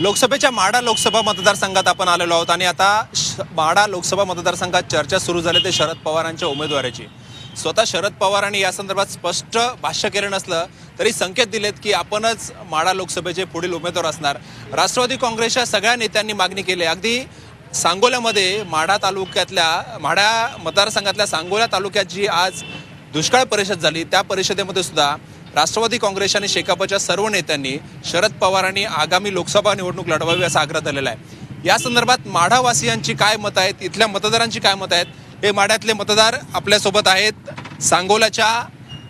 लोकसभेच्या माडा लोकसभा मतदारसंघात आपण आलेलो आहोत आणि आता श- माडा लोकसभा मतदारसंघात चर्चा सुरू झाली ते शरद पवारांच्या उमेदवाराची. स्वतः शरद पवारांनी या संदर्भात स्पष्ट भाष्य केलं नसलं तरी संकेत दिलेत की आपणच माडा लोकसभेचे पुढील उमेदवार असणार. राष्ट्रवादी काँग्रेसच्या सगळ्या नेत्यांनी मागणी केली. अगदी सांगोल्यामध्ये माढा तालुक्यातल्या माढा मतदारसंघातल्या सांगोला तालुक्यात जी आज दुष्काळ परिषद झाली त्या परिषदेमध्ये सुद्धा राष्ट्रवादी काँग्रेस आणि शेकापच्या सर्व नेत्यांनी शरद पवारांनी आगामी लोकसभा निवडणूक लढवावी असा आग्रह धरलेला आहे. या संदर्भात माढावासियांची काय मतं आहेत? इथल्या मतदारांची काय मतं आहेत? हे माढ्यातले मतदार आपल्यासोबत आहेत. सांगोलाच्या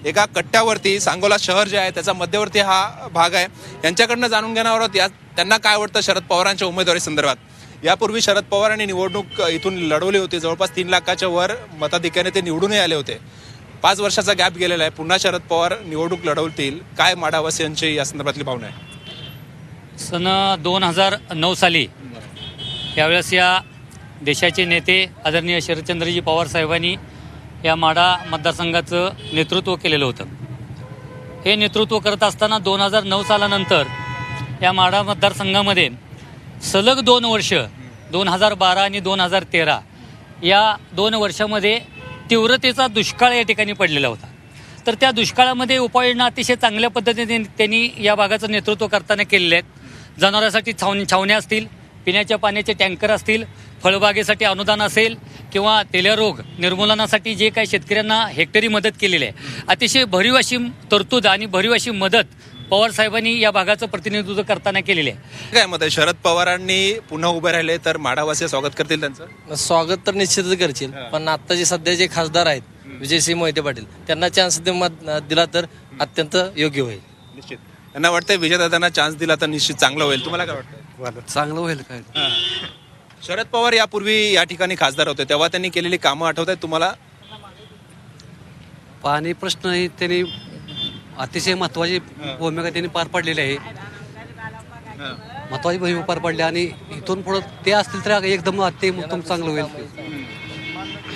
एका कट्ट्यावरती सांगोला शहर जे आहे त्याचा मध्यवर्ती हा भाग आहे. यांच्याकडनं जाणून घेणार आहोत. या त्यांना काय वाटतं शरद पवारांच्या उमेदवारी संदर्भात? यापूर्वी शरद पवारांनी निवडणूक इथून लढवली होती. जवळपास तीन लाखाच्या वर मताधिक्याने ते निवडूनही आले होते. पाच वर्षाचा गॅप गेलेला आहे. पुन्हा शरद पवार निवडणूक लढवतील. काय माडावासियांची या संदर्भातली भावना आहे? सन दोन हजार नऊ साली यावेळेस या देशाचे नेते आदरणीय शरदचंद्रजी पवार साहेबांनी या माडा मतदारसंघाचं नेतृत्व केलेलं होतं. हे नेतृत्व करत असताना दोन हजार नऊ सालानंतर या माडा मतदारसंघामध्ये सलग दोन वर्ष दोन हजार बारा आणि दोन हजार तेरा या दोन वर्षामध्ये तीव्रतेचा दुष्काळ या ठिकाणी पडलेला होता. तर त्या दुष्काळामध्ये उपाययोजना अतिशय चांगल्या पद्धतीने त्यांनी या भागाचं नेतृत्व करताना केलेले आहेत. जनावरांसाठी छाव छावण्या असतील पिण्याच्या पाण्याचे टँकर असतील फळबागेसाठी अनुदान असेल किंवा तेलरोग निर्मूलनासाठी जे काही शेतकऱ्यांना हेक्टरी मदत केलेली आहे. अतिशय भरीव अशी तरतूद आणि भरीव अशी मदत पवार साहेबांनी या भागाचं प्रतिनिधित्व करताना केलेली आहे. काय मत आहे? शरद पवारांनी पुन्हा उभे राहिले तर माडावासी स्वागत करतील त्यांचं? स्वागत तर निश्चितच करशील पण आता जे सध्या जे खासदार आहेत विजयसिंह मोहिते पाटील त्यांना चान्स दिला तर अत्यंत योग्य होईल. निश्चित. त्यांना वाटतंय विजयदादांना चान्स दिला तर निश्चित चांगलं होईल. तुम्हाला काय वाटतं. चांगलं होईल काय? शरद पवार यापूर्वी या ठिकाणी खासदार होते तेव्हा त्यांनी केलेली कामं आठवत आहेत तुम्हाला? पाणी प्रश्न ही त्यांनी अतिशय महत्वाची भूमिका त्यांनी पार पाडलेली आहे. महत्वाची भूमिका पार पडली आणि इथून पुढे ते असतील तर एकदम अति उत्तम चांगलं होईल.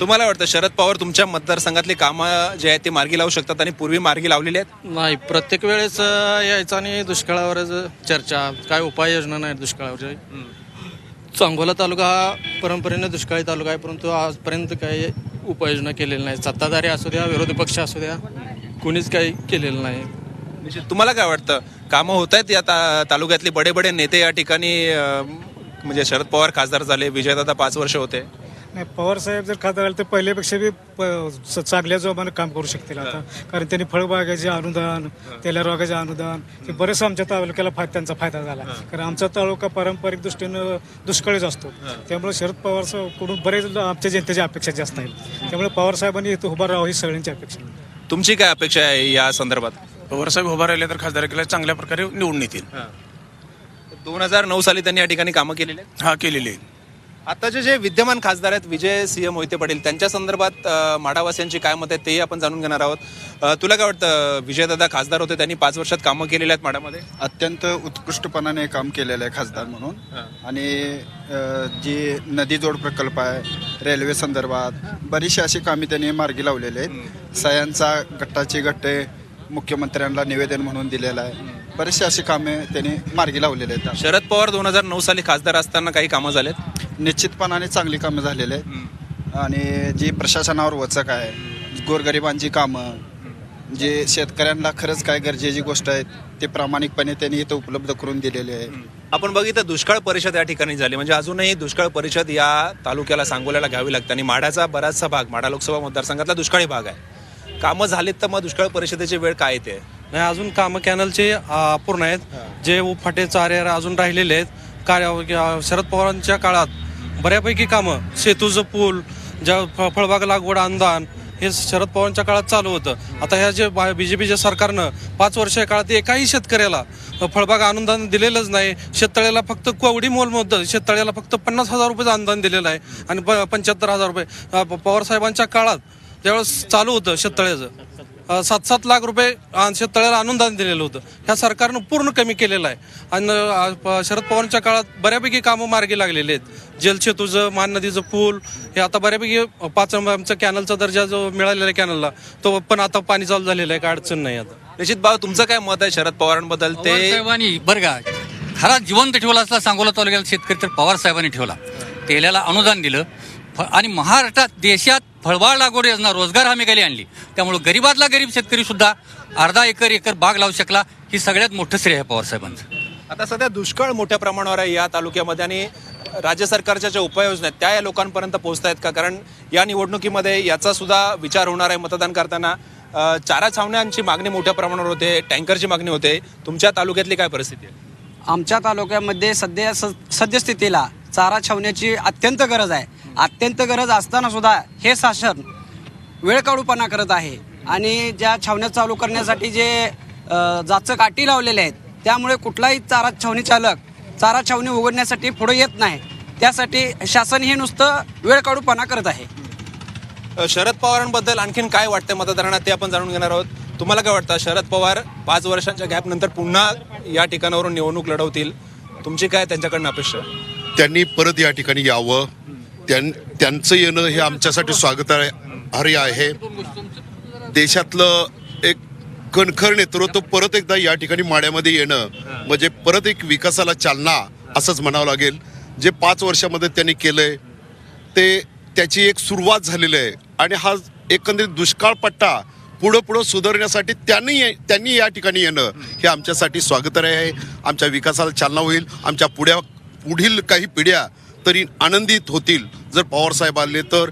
तुम्हाला वाटतं शरद पवार तुमच्या मतदारसंघातली कामं जे आहेत ते मार्गी लावू शकतात आणि पूर्वी मार्गी लावलेली आहेत? नाही प्रत्येक वेळेस यायचं आणि दुष्काळावरच चर्चा काय उपाययोजना नाही दुष्काळावर. सांगोला तालुका हा परंपरेने दुष्काळी तालुका आहे परंतु आजपर्यंत काही उपाययोजना केलेली नाही सत्ताधारी असू द्या विरोधी पक्ष असू द्या कुणीच काही केलेलं नाही. निश्चित. तुम्हाला काय वाटतं? कामं होत आहेत या ता तालुक्यातले बडे बडे नेते या ठिकाणी अं, म्हणजे शरद पवार खासदार झाले विजयदादा पाच वर्ष होते. नाही पवार साहेब जर खासदार झाले तर पहिल्यापेक्षा बी प- च- चांगल्या जोमानं काम करू शकतील आता. कारण त्यांनी फळबागाचे अनुदान तेलारोगाचे अनुदान हे बरेच आमच्या तालुक्याला फाय त्यांचा फायदा झाला. कारण आमचा तालुका पारंपरिक दृष्टीनं दुष्काळीच असतो. त्यामुळे शरद पवारकडून बरेच आमच्या जनतेची अपेक्षा जास्त आहेत. त्यामुळे पवार साहेबांनी इथं उभा राहावं ही सगळ्यांची अपेक्षा आहे. तुमची काय अपेक्षा आहे या संदर्भात? पवारसाहेब उभा राहिले तर खासदारकीला चांगल्या प्रकारे निवडून येतील. दोन हजार नऊ साली त्यांनी या ठिकाणी कामं केलेली आहेत? हा केलेले आहे. आताचे जे विद्यमान खासदार आहेत विजय सिंह मोहिते पाटील त्यांच्या संदर्भात अं, माढावासियांची काय मत आहेत तेही आपण जाणून घेणार आहोत. तुला काय वाटतं विजयदादा खासदार होते त्यांनी पाच वर्षात कामं केलेली आहेत माढामध्ये अत्यंत उत्कृष्टपणाने काम केलेलं आहे खासदार म्हणून. आणि जी नदी जोड प्रकल्प आहे रेल्वे संदर्भात बरीचशी अशी कामे त्यांनी मार्गी लावलेली आहेत. सह्यांचा गट्टाचे गट्टे मुख्यमंत्र्यांना निवेदन म्हणून दिलेलं आहे. बरेचसे अशी कामे त्यांनी मार्गी लावलेले आहेत. शरद पवार दोन हजार नऊ साली खासदार असताना काही कामं झालेत? निश्चितपणाने चांगली कामं झालेली आहेत. आणि जी प्रशासनावर वचक आहे गोरगरिबांची कामं जे शेतकऱ्यांना खरंच काय गरजेची गोष्ट आहे ते प्रामाणिकपणे त्यांनी इथं उपलब्ध करून दिलेले आहे. आपण बघितलं दुष्काळ परिषद या ठिकाणी झाली. म्हणजे अजूनही दुष्काळ परिषद या तालुक्याला सांगोल्याला घ्यावी लागते. आणि माढ्याचा बराचसा भाग माढा लोकसभा मतदारसंघातला दुष्काळी भाग आहे. कामं झालीत तर मग दुष्काळ परिषदेची वेळ काय येते? नाही अजून कामं कॅनलचे अपूर्ण आहेत. जे फाटे चारे अजून राहिलेले आहेत. कार्य शरद पवारांच्या काळात बऱ्यापैकी कामं. सेतूचं पूल ज्या फ- फळबाग लागवड अनुदान हे शरद पवारांच्या काळात चालू होतं. आता ह्या जे बीजेपीच्या सरकारनं पाच वर्ष काळात एकाही शेतकऱ्याला फळबाग अनुदान दिलेलंच नाही. शेततळ्याला फक्त कोवडी मोल शेततळ्याला फक्त पन्नास हजार रुपयेचं अनुदान दिलेलं आहे. आणि पंच्याहत्तर हजार रुपये पवारसाहेबांच्या प- पवार साहेबांच्या काळात त्यावेळेस चालू होतं शेततळ्याचं. सात सात लाख रुपये शेततळ्याला अनुदान दिलेलं होतं. ह्या सरकारनं पूर्ण कमी केलेलं आहे. आणि शरद पवारांच्या काळात बऱ्यापैकी कामं मार्गी लागलेली आहेत. जलसेतूचं मान नदीचं पूल हे आता बऱ्यापैकी पाच आमचं कॅनलचा दर्जा जो मिळालेला आहे कॅनलला तो पण आता पाणी चालू झालेलं आहे काय अडचण नाही आता. निश्चित भाऊ तुमचं काय मत आहे शरद पवारांबद्दल? पवार ते साहेबांनी बरं का खरा जिवंत ठेवला असला सांगोला तालुक्याला शेतकरी तर पवार साहेबांनी ठेवला. तेल्याला अनुदान दिलं. आणि महाराष्ट्रात देशात फळबाळ लागवड योजना रोजगार हमी खाली आणली. त्यामुळे गरीबातला गरीब शेतकरी सुद्धा अर्धा एकर एकर बाग लावू शकला ही सगळ्यात मोठं श्रेय आहे पवार साहेबांचं. आता सध्या दुष्काळ मोठ्या प्रमाणावर आहे या तालुक्यामध्ये आणि राज्य सरकारच्या ज्या उपाययोजना आहेत त्या या लोकांपर्यंत पोहोचत आहेत का? कारण या निवडणुकीमध्ये याचा सुद्धा विचार होणार आहे मतदान करताना. चारा छावण्यांची मागणी मोठ्या प्रमाणावर होते टँकरची मागणी होते. तुमच्या तालुक्यातली काय परिस्थिती आहे? आमच्या तालुक्यामध्ये सध्या स सद्यस्थितीला चारा छावण्याची अत्यंत गरज आहे. अत्यंत गरज असताना सुद्धा हे शासन वेळकाढूपणा करत आहे. आणि ज्या छावण्या चालू करण्यासाठी जे अ, जाचं काठी लावलेले आहेत त्यामुळे कुठलाही चारा छावणी चालक चारा छावणी उघडण्यासाठी पुढे येत नाही. त्यासाठी शासन हे नुसतं वेळकाढूपणा करत आहे. शरद पवारांबद्दल आणखीन काय वाटतं मतदारांना ते आपण जाणून घेणार आहोत. तुम्हाला काय वाटतं? शरद पवार पाच वर्षांच्या गॅप नंतर पुन्हा या ठिकाणावरून निवडणूक लढवतील. तुमची काय त्यांच्याकडनं अपेक्षा? त्यांनी परत या ठिकाणी यावं. त्यांचं येणं हे आमच्यासाठी स्वागत आहे देशातलं एक कणखर नेतृत्व परत एकदा या ठिकाणी माड्यामध्ये येणं म्हणजे परत एक विकासाला चालना असंच म्हणावं लागेल. जे पाच वर्षामध्ये त्यांनी केलंय ते त्याची एक सुरुवात झालेली आहे. आणि हा एकंदरीत दुष्काळ पट्टा पुढं पुढं सुधारण्यासाठी त्यांनी त्यांनी या ठिकाणी येणं हे आमच्यासाठी स्वागत आहे. आमच्या विकासाला चालना होईल. आमच्या पुढ्या पुढील काही पिढ्या तरी आनंदित होतील. जर पवार साहेब आले तर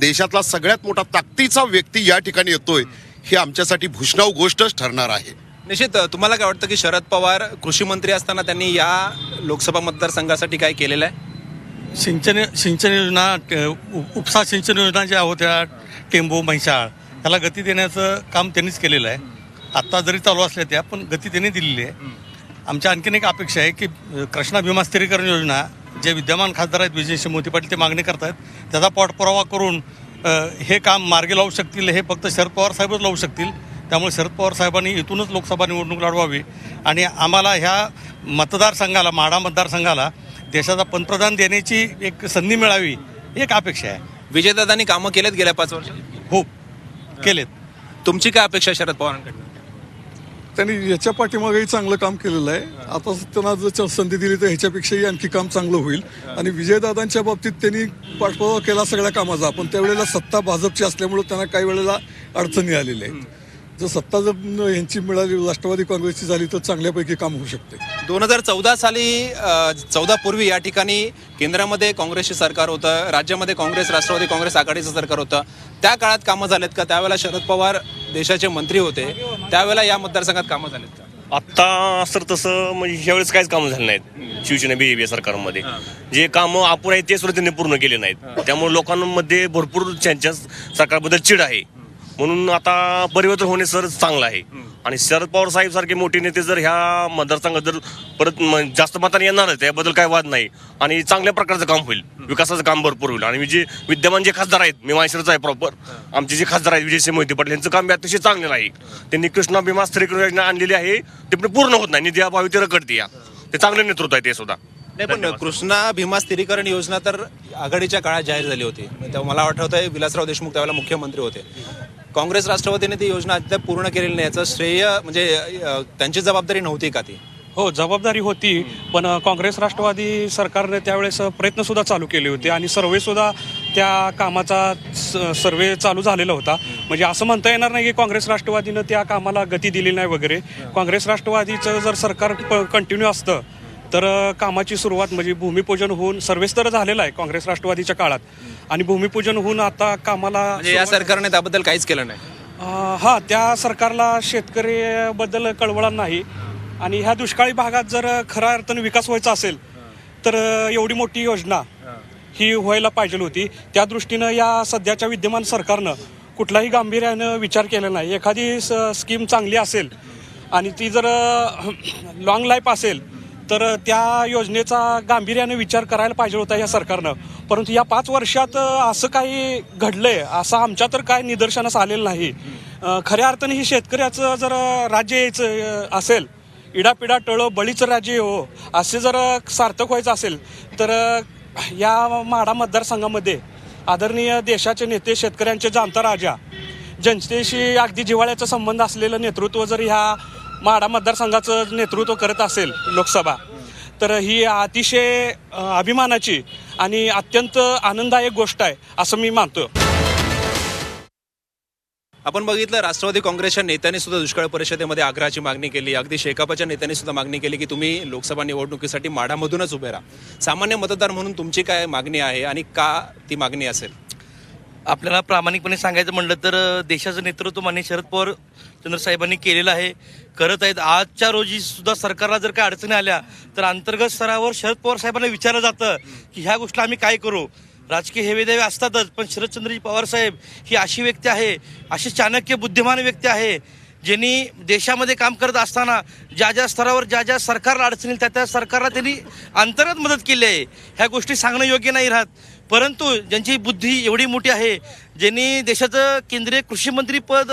देशातला सगळ्यात मोठा ताकदीचा व्यक्ती या ठिकाणी येतोय हे आमच्यासाठी भूषणाव गोष्टच ठरणार आहे. निश्चित तुम्हाला काय वाटतं की शरद पवार कृषी मंत्री असताना त्यांनी या लोकसभा मतदारसंघासाठी काय केलेलं आहे? सिंचन सिंचन योजना उपसा सिंचन योजना ज्या होत्या टेंबू म्हैसाळ त्याला गती देण्याचं काम त्यांनीच केलेलं आहे. आत्ता जरी चालू असल्या त्या पण गती त्यांनी दिलेली आहे. आमच्या आणखीन एक अपेक्षा आहे की कृष्णा भीमा स्थिरीकरण योजना जे विद्यमान खासदार आहेत विजय मोती पाटील ते मागणी करतायत. त्याचा पाठपुरावा करून हे काम मार्गी लावू शकतील हे फक्त शरद पवार साहेबच लावू शकतील. त्यामुळे शरद पवार साहेबांनी इथूनच लोकसभा निवडणूक लढवावी. आणि आम्हाला ह्या मतदारसंघाला माढा मतदारसंघाला देशाचा पंतप्रधान देण्याची एक संधी मिळावी ही एक अपेक्षा आहे. विजयदादांनी कामं केलेत गेल्या पाच वर्षात? हो केलेत. तुमची काय अपेक्षा शरद पवारांकडनं? त्यांनी याच्या पाठीमागेही चांगलं काम केलेलं आहे. आता त्यांना जर संधी दिली तर ह्याच्यापेक्षाही आणखी काम चांगलं होईल. आणि विजयदादांच्या बाबतीत त्यांनी पाठपुरावा केला सगळ्या कामाचा. पण त्यावेळेला सत्ता भाजपची असल्यामुळे त्यांना काही वेळेला अडचणी आलेल्या आहेत. जर सत्ता जर यांची मिळाली राष्ट्रवादी काँग्रेसची झाली तर चांगल्यापैकी काम होऊ शकते. दोन हजार चौदा साली चौदा पूर्वी या ठिकाणी केंद्रामध्ये काँग्रेसचे सरकार होतं राज्यामध्ये काँग्रेस राष्ट्रवादी काँग्रेस आघाडीचं सरकार होतं. त्या काळात कामं झालेत का? त्यावेळेला शरद पवार देशाचे मंत्री होते त्यावेळेला या मतदारसंघात कामं झालेत का? आत्ता तर तसं म्हणजे ह्यावेळेस काहीच कामं झाली नाहीत शिवसेना बीजेपी सरकारमध्ये. जे कामं आपण आहेत ते सुद्धा त्यांनी पूर्ण केले नाहीत. त्यामुळे लोकांमध्ये भरपूर त्यांच्या सरकारबद्दल चिड आहे. म्हणून आता परिवर्तन होणे सर चांगलं आहे. आणि शरद पवार साहेब सारखे मोठे नेते जर ह्या मतदारसंघात जर परत जास्त मताने येणारच त्याबद्दल काय वाद नाही. आणि चांगल्या प्रकारचं काम होईल. विकासाचं काम भरपूर होईल. आणि जे विद्यमान जे खासदार आहेत मी माहेश्वरचा आहे प्रॉपर आमचे जे खासदार आहेत विजयसिंह मोहिते पाटील यांचं काम अतिशय चांगलं आहे. त्यांनी कृष्णा भीमा स्त्रीकरण योजना आणलेली आहे. ते पण पूर्ण होत नाही. निधी अभावी ते रखडते या. ते चांगले नेतृत्व आहे ते सुद्धा. नाही पण कृष्णा भीमा स्थिरीकरण योजना तर आघाडीच्या काळात जाहीर झाली होती. तेव्हा मला आठवत आहे विलासराव देशमुख त्यावेळेला मुख्यमंत्री होते. काँग्रेस राष्ट्रवादीने ती योजना अद्याप पूर्ण केलेली नाही. याचं श्रेय म्हणजे त्यांची जबाबदारी नव्हती का ती? हो जबाबदारी होती पण काँग्रेस राष्ट्रवादी सरकारने त्यावेळेस प्रयत्न सुद्धा चालू केले होते आणि सर्वे सुद्धा त्या कामाचा सर्वे चालू झालेला होता. म्हणजे असं म्हणता येणार नाही की काँग्रेस राष्ट्रवादीनं त्या कामाला गती दिली नाही वगैरे. काँग्रेस राष्ट्रवादीचं जर सरकार कंटिन्यू असतं तर कामाची सुरुवात म्हणजे भूमिपूजन होऊन सर्वेच तर झालेलं आहे काँग्रेस राष्ट्रवादीच्या काळात. आणि भूमिपूजन होऊन आता कामाला म्हणजे या सरकारने त्याबद्दल काहीच केलं नाही. हा त्या सरकारला शेतकरी बद्दल कळवळा नाही. आणि ह्या दुष्काळी भागात जर खऱ्या अर्थाने विकास व्हायचा असेल तर एवढी मोठी योजना ही व्हायला पाहिजे होती. त्या दृष्टीनं या सध्याच्या विद्यमान सरकारनं कुठलाही गांभीर्यानं विचार केला नाही. एखादी स- स्कीम चांगली असेल आणि ती जर लॉंग लाईफ असेल तर त्या योजनेचा गांभीर्याने विचार करायला पाहिजे होता या सरकारनं. परंतु या पाच वर्षात असं काही घडलंय असं आमच्या तर काय निदर्शनास आलेलं नाही. खऱ्या अर्थाने ही शेतकऱ्याचं जर राज्य यायचं असेल इडापिडा टळो बळीचं राज्य हो असे जर सार्थक व्हायचं असेल तर या माडा मतदारसंघामध्ये आदरणीय देशाचे नेते शेतकऱ्यांचे जाणता राजा जनतेशी अगदी जिव्हाळ्याचा संबंध असलेलं नेतृत्व जर ह्या माडा मतदारसंघाचं नेतृत्व करत असेल लोकसभा तर ही अतिशय अभिमानाची आणि अत्यंत आनंददायक गोष्ट आहे असं मी मानतो आपण बघितलं राष्ट्रवादी काँग्रेसच्या नेत्यांनी सुद्धा दुष्काळ परिषदेमध्ये आग्रहाची मागणी केली. अगदी शेकापच्या नेत्यांनी सुद्धा मागणी केली की तुम्ही लोकसभा निवडणुकीसाठी माढामधूनच उभे राहा. सामान्य मतदार म्हणून तुमची काय मागणी आहे आणि का ती मागणी असेल? आपल्याला प्रामाणिकपणे सांगायचं म्हणलं तर देशाचं नेतृत्व माननीय शरद पवार चंद्रसाहेबांनी केलेलं आहे. करत आहेत आजच्या रोजी सुद्धा सरकारला जर काही अडचणी आल्या तर अंतर्गत स्तरावर शरद पवार साहेबांना विचारलं जातं की ह्या गोष्टी आम्ही काय करू? राजकीय हेवेदेवे असतातच पण शरदचंद्रजी पवार साहेब ही अशी व्यक्ती आहे अशी चाणक्य बुद्धिमान व्यक्ती आहे ज्यांनी देशामध्ये काम करत असताना ज्या ज्या स्तरावर ज्या ज्या सरकारला अडचणी त्या त्या सरकारला त्यांनी अंतर्गत मदत केली आहे. ह्या गोष्टी सांगणं योग्य नाही राहत. परंतु ज्यांची बुद्धी एवढी मोठी आहे ज्यांनी देशाचं केंद्रीय कृषी मंत्री पद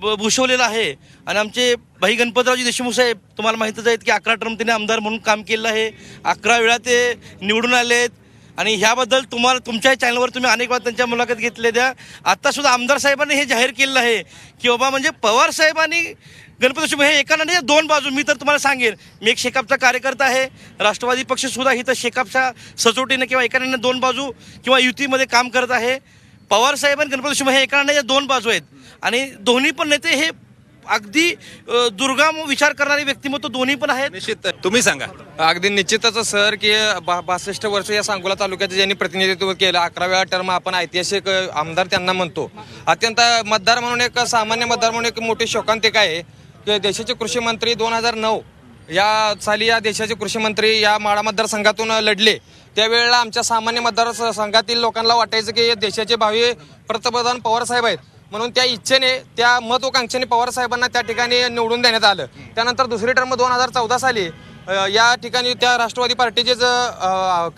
ब- भूषवलेलं आहे आणि आमचे भाई गणपतरावजी देशमुख साहेब तुम्हाला माहीतच आहेत की अकरा टर्म त्यांनी आमदार म्हणून काम केलं आहे. अकरा वेळा ते निवडून आले आहेत आणि ह्याबद्दल तुम्हाला तुमच्याही चॅनलवर तुम्ही अनेक वेळा त्यांच्या मुलाखत घेतले द्या आत्तासुद्धा आमदार साहेबांनी हे जाहीर केलेलं आहे की बाबा म्हणजे पवार साहेबांनी गणपती देशमुख हे एका नाही दोन बाजू मी तर तुम्हाला सांगेन. मी एक शेकापचा कार्यकर्ता आहे. राष्ट्रवादी पक्षसुद्धा इथं शेकापच्या सचोटीने किंवा एका दोन बाजू किंवा युतीमध्ये काम करत आहे. पवार साहेब आणि गणपती देशमुख हे एका नाही दोन बाजू आहेत. आणि दोन्ही पण नेते हे अगदी दुर्गम विचार करणारे व्यक्तिमत्व दोन्ही पण आहेत. निश्चित. तुम्ही सांगा. अगदी निश्चितच सर की बा- बासष्ट वर्ष या सांगोला तालुक्याचं ज्यांनी प्रतिनिधित्व केलं अकरा वेळा टर्म आपण ऐतिहासिक आमदार त्यांना म्हणतो. अत्यंत मतदार म्हणून एक सामान्य मतदार म्हणून एक मोठी शोकांतिका आहे की देशाचे कृषी मंत्री दोन हजार नऊ या साली या देशाचे कृषी मंत्री या माळा मतदारसंघातून लढले. त्यावेळेला आमच्या सामान्य मतदार स- संघातील लोकांना वाटायचं की देशाचे भावी पंतप्रधान पवार साहेब आहेत. म्हणून त्या इच्छेने त्या महत्वाकांक्षेने पवार साहेबांना त्या ठिकाणी निवडून देण्यात आलं. त्यानंतर दुसरी टर्म दोन हजार चौदा साली या ठिकाणी त्या राष्ट्रवादी पार्टीचेच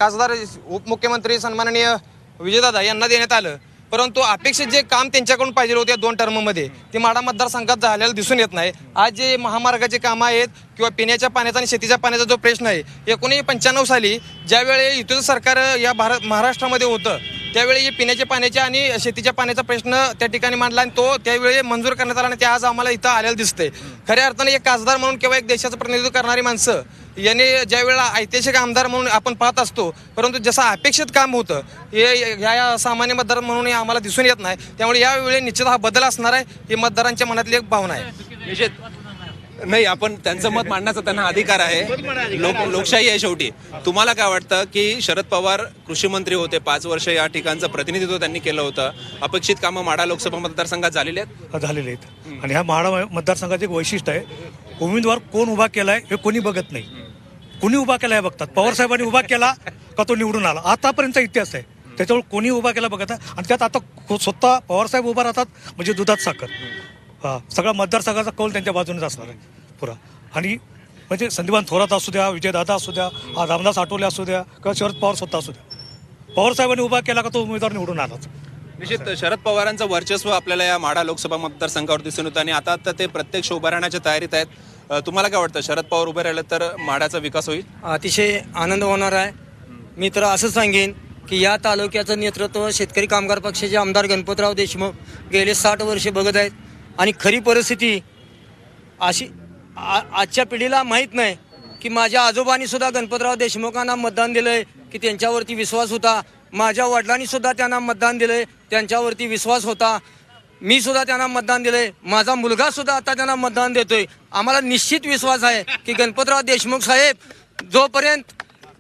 खासदार उपमुख्यमंत्री सन्माननीय विजयदादा यांना देण्यात आलं. परंतु अपेक्षित जे काम त्यांच्याकडून पाहिजे होते दोन टर्ममध्ये ते माडा मतदारसंघात झालेलं दिसून येत नाही. आज जे महामार्गाचे कामं आहेत किंवा पिण्याच्या पाण्याचा आणि शेतीच्या पाण्याचा जो प्रश्न आहे एकोणीसशे पंच्याण्णव साली ज्यावेळी युतीचं सरकार या भारत महाराष्ट्रामध्ये होतं त्यावेळी हे पिण्याच्या पाण्याच्या आणि शेतीच्या पाण्याचा प्रश्न त्या ठिकाणी मांडला आणि तो त्यावेळी मंजूर करण्यात आला आणि ते आज आम्हाला इथं आलेलं दिसतंय. खऱ्या अर्थाने एक खासदार म्हणून किंवा एक देशाचं प्रतिनिधित्व करणारी माणसं याने ज्या वेळेला ऐतिहासिक आमदार म्हणून आपण पाहत असतो परंतु जसं अपेक्षित काम होतं हे ह्या या सामान्य मतदार म्हणून हे आम्हाला दिसून येत नाही. त्यामुळे यावेळी निश्चित हा बदल असणार आहे ही मतदारांच्या मनातली एक भावना आहे. निश्चित नाही आपण त्यांचं मत मांडण्याचा त्यांना अधिकार आहे. लोक लोकशाही आहे शेवटी. तुम्हाला काय वाटतं की शरद पवार कृषी मंत्री होते? पाच वर्ष या ठिकाणचं प्रतिनिधित्व त्यांनी केलं होतं. अपेक्षित कामं माडा लोकसभा मतदारसंघात झालेली आहेत? झालेले आहेत. आणि ह्या म्हाडा मतदारसंघाचं एक वैशिष्ट्य आहे उमेदवार कोण उभा केलाय हे कोणी बघत नाही. कोणी उभा केला हे बघतात. पवार साहेबांनी उभा केला का तो निवडून आला? आतापर्यंतचा इतिहास आहे. त्याच्यामुळे कोणी उभा केला बघत आहे आणि त्यात आता स्वतः पवार साहेब उभा राहतात म्हणजे दुधात साखर. सगळा मतदारसंघाचा कौल त्यांच्या बाजूनेच असणार आहे पुरा. आणि म्हणजे संदीपान थोरात असू द्या विजयदादा असू द्या रामदास आठवले असू द्या किंवा शरद पवार स्वतः असू द्या. पवार साहेबांनी उभा केला का तो उमेदवार निवडून आलाच. निश्चित शरद पवारांचं वर्चस्व आपल्याला या माडा लोकसभा मतदारसंघावर दिसून येतं आणि आता तर ते प्रत्यक्ष उभा राहण्याच्या तयारीत आहेत. तुम्हाला काय वाटतं शरद पवार उभे राहिले तर माडाचा विकास होईल? अतिशय आनंद होणार आहे. मी तर असं सांगेन की या तालुक्याचं नेतृत्व शेतकरी कामगार पक्षाचे आमदार गणपतराव देशमुख गेले साठ वर्षे बघत आहेत. आणि खरी परिस्थिती अशी आ- आजच्या पिढीला माहीत नाही की माझ्या आजोबांनी सुद्धा गणपतराव देशमुखांना मतदान दिलंय की त्यांच्यावरती विश्वास होता. माझ्या वडिलांनी सुद्धा त्यांना मतदान दिलंय त्यांच्यावरती विश्वास होता. मी सुद्धा त्यांना मतदान दिलंय. माझा मुलगा सुद्धा आता त्यांना मतदान देतोय. आम्हाला निश्चित विश्वास आहे की गणपतराव देशमुख साहेब जोपर्यंत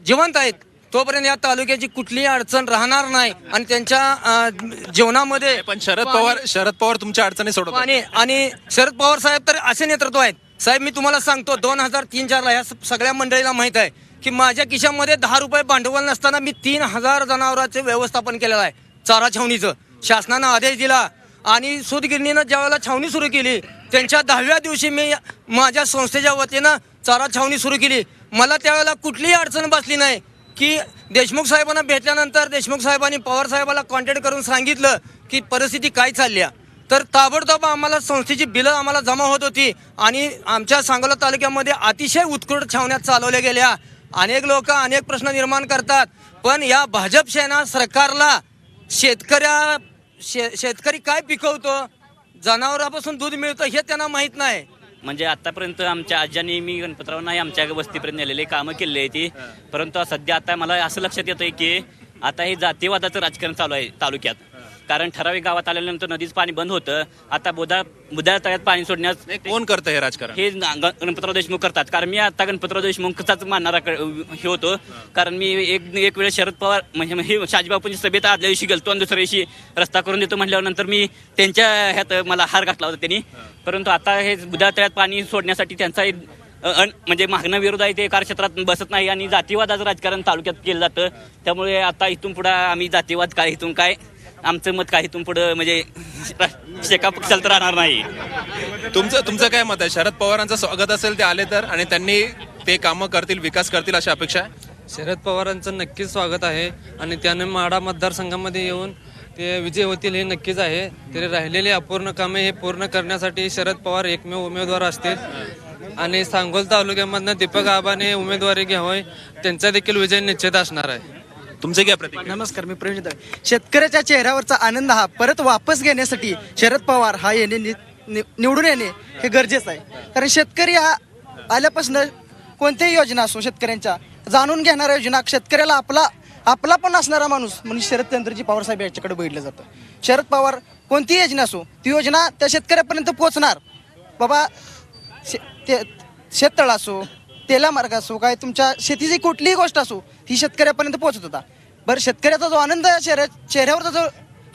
जिवंत आहेत तोपर्यंत या तालुक्याची कुठलीही अडचण राहणार नाही आणि त्यांच्या जीवनामध्ये पण शरद पवार शरद पवार तुमच्या अडचणी सोडत. आणि आणि शरद पवार साहेब तर असे नेतृत्व आहेत. साहेब मी तुम्हाला सांगतो दोन हजार तीन चारला स- सगळ्या मंडळीला माहीत आहे की माझ्या खिशामध्ये दहा रुपये भांडवल नसताना मी तीन हजार जनावरांचे व्यवस्थापन केलेलं आहे. चारा छावणीचं शासनानं आदेश दिला आणि सूतगिरणीनं ज्यावेळेला छावणी सुरू केली त्यांच्या दहाव्या दिवशी मी माझ्या संस्थेच्या वतीनं चारा छावणी सुरू केली. मला त्यावेळेला कुठलीही अडचण बसली नाही. की देशमुख साहेबांना भेटल्यानंतर देशमुख साहेबांनी पवार साहेबाला कॉन्टॅक्ट करून सांगितलं की परिस्थिती काय चालली आहे. तर ताबडतोब आम्हाला संस्थेची बिलं आम्हाला जमा होत होती आणि आमच्या सांगोला तालुक्यामध्ये अतिशय उत्कृष्ट छावण्यात चालवल्या गेल्या. अनेक लोक अनेक प्रश्न निर्माण करतात. पण या भाजप सेना सरकारला शेतकऱ्या शे शेतकरी काय पिकवतो? जनावरापासून दूध मिळतं हे त्यांना माहीत नाही. म्हणजे आतापर्यंत आमच्या आज्यांनी मी गणपतरावांना आमच्या वस्तीपर्यंत नेलेले कामं केलेली आहे ती. परंतु सध्या आता मला असं लक्षात येतं की आता हे जातीवादाचं राजकारण चालू आहे तालुक्यात. कारण ठराविक गावात आल्यानंतर नदीचं पाणी बंद होतं. आता बोधा बुधाळ तळ्यात पाणी सोडण्यास कोण करतं हे राजकारण? हे गणपतराव देशमुख करतात. कारण मी आता गणपतराव देशमुखचाच मानणारा हे होतो. कारण मी एक एक वेळेस शरद पवार म्हणजे हे शहाजीबापूंच्या सभेत आदल्या दिवशी गेलतो आणि दुसऱ्या दिवशी रस्ता करून देतो म्हटल्यानंतर मी त्यांच्या ह्यात मला हार घातला होता त्यांनी. परंतु आता हे बुधाळ तळ्यात पाणी सोडण्यासाठी त्यांचा म्हणजे मागणं विरोध आहे ते कार्यक्षेत्रात बसत नाही आणि जातीवादाचं राजकारण तालुक्यात केलं जातं. त्यामुळे आता इथून पुढं आम्ही जातीवाद काय इथून काय आमचं मत काय? इथून पुढं म्हणजे शेका पक्षाला तर राहणार नाही. तुमचं तुमचं काय मत आहे? शरद पवारांचं स्वागत असेल ते आले तर आणि त्यांनी ते कामं करतील विकास करतील अशी अपेक्षा आहे? शरद पवारांचं नक्कीच स्वागत आहे आणि त्याने माडा मतदारसंघामध्ये येऊन ते विजय होतील हे नक्कीच आहे. तरी राहिलेली अपूर्ण कामे हे पूर्ण करण्यासाठी शरद पवार एकमेव उमेदवार असतील. आणि सांगोल तालुक्यामधनं दीपक आबाने उमेदवारी घ्यावी त्यांचा देखील विजय निश्चित असणार आहे. तुमचे काय प्रतिक्रिया? नमस्कार मी प्रवीण दळे. शेतकऱ्याच्या चेहऱ्यावरचा आनंद हा परत वापस घेण्यासाठी शरद पवार हा येणे नि- नि- निवडून येणे हे गरजेचं आहे. कारण शेतकरी हा आल्यापासून कोणत्याही योजना असो शेतकऱ्यांच्या जाणून घेणाऱ्या योजना शेतकऱ्याला आपला आपला पण असणारा माणूस म्हणजे शरदचंद्रजी पवार साहेब याच्याकडे बघितलं जातं. शरद पवार कोणतीही योजना असो ती योजना त्या शेतकऱ्यापर्यंत पोहोचणार. बाबा शे- ते शेततळ असो तेला मार्ग असो काय तुमच्या शेतीची कुठलीही गोष्ट असो ती शेतकऱ्यापर्यंत पोहोचत होता. बरं शेतकऱ्याचा जो आनंद चेहऱ्या चेहऱ्यावरचा जो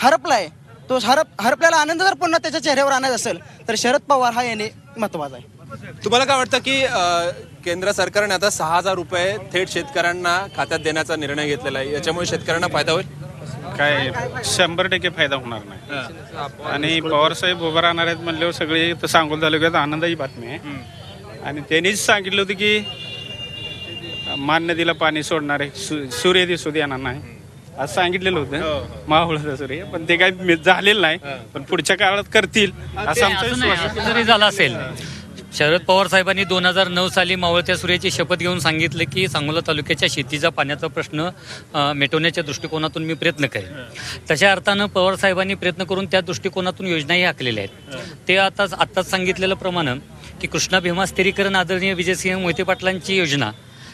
हरपला आहे तो हरप हरपल्याला आनंद जर पुन्हा त्याच्या चेहऱ्यावर आणायचा असेल तर शरद पवार हा येणे महत्त्वाचा आहे. तुम्हाला काय वाटतं की केंद्र सरकारने आता सहा हजार रुपये थेट शेतकऱ्यांना खात्यात देण्याचा निर्णय घेतलेला आहे? याच्यामुळे शेतकऱ्यांना फायदा होईल? काय शंभर टक्के फायदा होणार नाही. आणि पवारसाहेब उभं राहणार आहेत म्हणल्यावर सगळे सांगोल तालुक्यात आनंदाची बातमी आहे. आणि त्यांनीच सांगितलं होतं की मान नदीला पाणी सोडणार आहे सु- सूर्य दिसू देणार नाही. असं सांगितलेलं होतं. मावळचा सूर्य. पण ते काही झालेलं नाही. पण पुढच्या काळात करतील. असं आमचा असं नाही, विश्वास असं आहे जरी झालं असेल शरद पवार साहेबांनी दोन हजार नऊ साली मावळत्या सूर्याची शपथ घेऊन सांगितलं की सांगोला तालुक्याच्या शेतीचा पाण्याचा प्रश्न अ, मिटवण्याच्या दृष्टिकोनातून मी प्रयत्न करेन. तशा अर्थानं पवार साहेबांनी प्रयत्न करून त्या दृष्टिकोनातून योजनाही आखलेल्या आहेत. ते आता आत्ताच सांगितलेलं प्रमाणे की कृष्णा भीमा स्थिरीकरण आदरणीय विजयसिंह मोहिते पाटलांची योजना.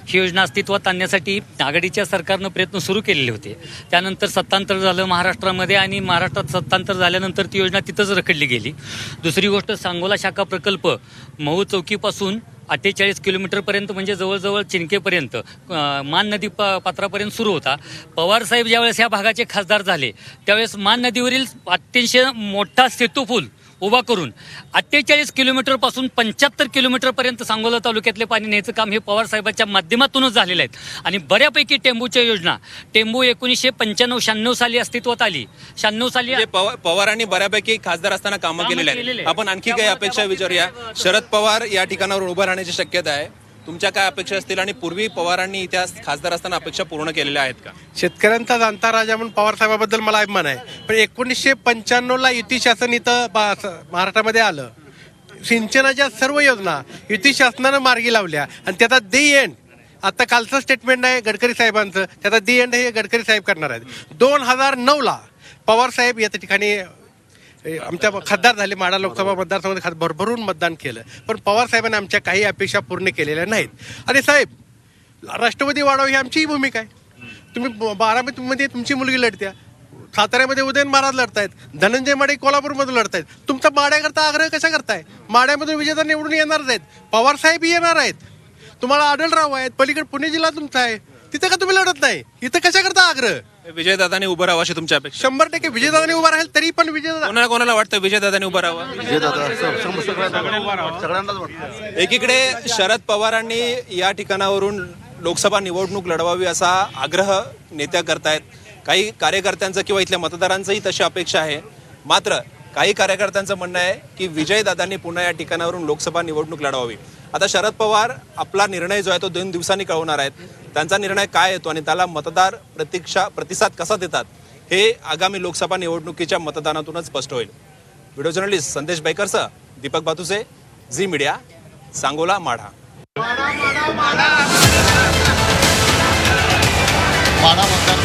ही योजना अस्तित्वात आणण्यासाठी आघाडीच्या सरकारनं प्रयत्न सुरू केलेले होते. त्यानंतर सत्तांतर झालं महाराष्ट्रामध्ये आणि महाराष्ट्रात सत्तांतर झाल्यानंतर ती योजना तिथंच रखडली गेली. दुसरी गोष्ट सांगोला शाखा प्रकल्प मऊ चौकीपासून अठ्ठेचाळीस किलोमीटरपर्यंत म्हणजे जवळजवळ चिनकेपर्यंत मान नदी प पात्रापर्यंत सुरू होता. पवारसाहेब ज्यावेळेस या भागाचे खासदार झाले त्यावेळेस मान नदीवरील अत्यंत मोठा सेतू पूल उभा करून अठ्ठेचाळीस किलोमीटरपासून पंच्याहत्तर किलोमीटरपर्यंत सांगोला तालुक्यातले पाणी न्यायचं काम हे पवार साहेबांच्या माध्यमातूनच झालेलं आहे. आणि बऱ्यापैकी टेंबूच्या योजना टेंबू एकोणीसशे पंच्याण्णव शहाण्णव साली अस्तित्वात आली. शहाण्णव साली म्हणजे पवा- पवारांनी बऱ्यापैकी खासदार असताना कामं केलेली आहेत. आपण आणखी काही अपेक्षा विचारूया. शरद पवार या ठिकाणावर उभं राहण्याची शक्यता आहे. तुमच्या काय अपेक्षा असतील आणि पूर्वी पवारांनी इतिहास खासदार असताना अपेक्षा पूर्ण केलेल्या आहेत का? शेतकऱ्यांचा जाणता राजा म्हणून पवार साहेबाबद्दल मला अभिमान आहे. पण एकोणीसशे पंच्याण्णवला युती शासन इथं बा- महाराष्ट्रामध्ये आलं. सिंचनाच्या सर्व योजना युती शासनानं मार्गी लावल्या आणि त्याचा दी एंड आता कालचं स्टेटमेंट आहे गडकरी साहेबांचं. त्याचा दी एंड हे गडकरी साहेब करणार आहेत. दोन हजार नऊला पवार साहेब या ठिकाणी आमच्या खासदार झाले माडा लोकसभा मतदारसंघात खास भरभरून मतदान केलं. पण पवार साहेबांनी आमच्या काही अपेक्षा पूर्ण केलेल्या नाहीत. आणि साहेब राष्ट्रवादी वाढव ही आमचीही भूमिका आहे. तुम्ही बारामतीमध्ये तुमची मुलगी लढत्या. साताऱ्यामध्ये उदयन महाराज लढतायत. धनंजय माडे कोल्हापूरमधून लढतायत. तुमचा माड्याकरता आग्रह कसा करताय? माड्यामधून विजेता निवडून येणारच आहेत. पवार साहेब येणार आहेत. तुम्हाला आढळराव आहेत. पलीकडे पुणे जिल्हा तुमचा आहे. तिथं का तुम्ही लढत नाही? इथं कशा करता आग्रह? विजयदादांनी उभं राहावं अशी तुमची अपेक्षा. शंभर टक्के विजयदादाने उभा राहील तरी पण विजयदादा कोणाला कोणाला वाटतं विजयदादांनी उभं राहावं? एकीकडे शरद पवारांनी या ठिकाणावरून लोकसभा निवडणूक लढवावी असा आग्रह नेत्या करतायत. काही कार्यकर्त्यांचं किंवा इथल्या मतदारांचंही तशी अपेक्षा आहे. मात्र काही कार्यकर्त्यांचं म्हणणं आहे की विजयदादांनी पुन्हा या ठिकाणावरून लोकसभा निवडणूक लढवावी. आता शरद पवार आपला निर्णय जो आहे तो दोन दिवसांनी कळवणार आहेत. त्यांचा निर्णय काय येतो आणि त्याला मतदार प्रतीक्षा प्रतिसाद कसा देतात हे आगामी लोकसभा निवडणुकीच्या मतदानातूनच स्पष्ट होईल. व्हिडिओ जर्नलिस्ट संदेश बैकरसह दीपक बातुसे झी मीडिया सांगोला माढा. माढा मतदार